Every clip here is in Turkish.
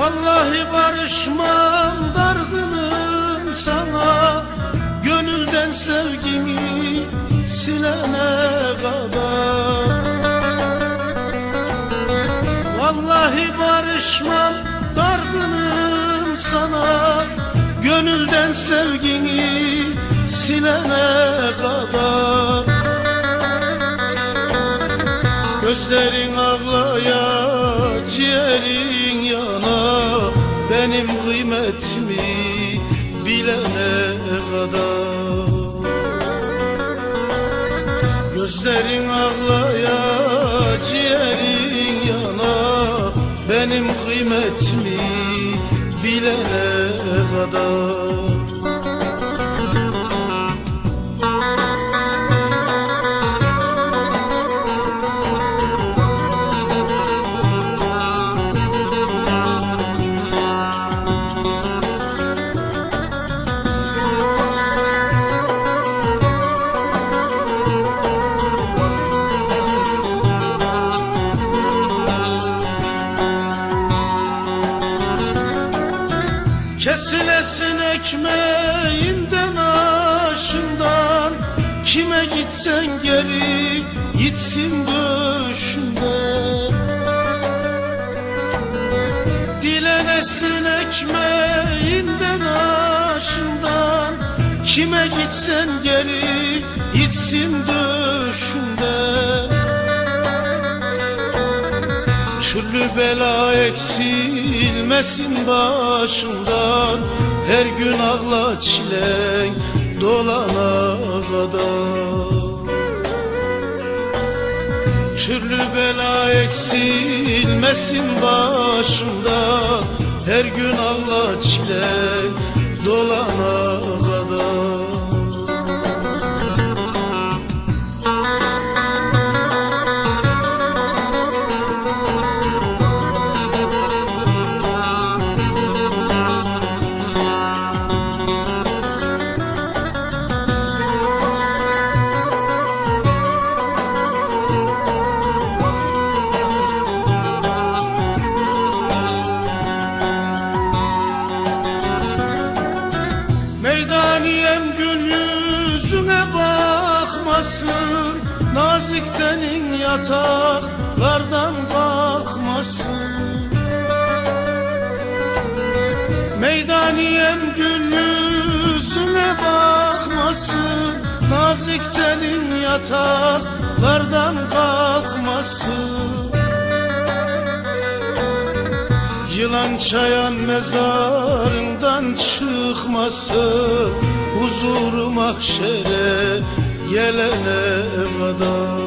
Vallahi barışmam dargınım sana. Gönülden sevgimi silene kadar. Vallahi barışmam dargınım sana. Gönülden sevgini silene kadar. Gözlerin Benim kıymetimi bilene kadar. Gözlerin ağlaya, ciğerin yana Benim kıymetimi bilene kadar Kesilesin ekmeğinden aşından. Kime gitsen geri gitsin döşünden Dilenesin ekmeğinden aşından. Kime gitsen geri gitsin döşünden Türlü bela eksilmesin başımdan. Her gün ağla çilen dolana kadar. Türlü bela eksilmesin başımdan. Her gün ağla çilen dolana Meydaniyem gül yüzüne bakmasın Nazik tenin yataklardan kalkmasın. Meydaniyem gül yüzüne bakmasın Nazik tenin yataklardan kalkmasın Yılan çayan mezarından çıkmasın Huzuru mahşere gelene kadar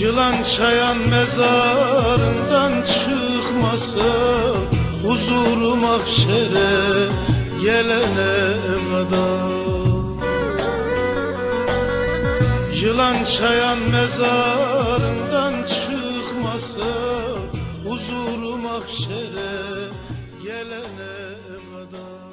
Yılan çayan mezarından çıkmasın Huzuru mahşere gelene kadar Yılan çayan mezarından çıkmasın huzur mahşere gelene kadar.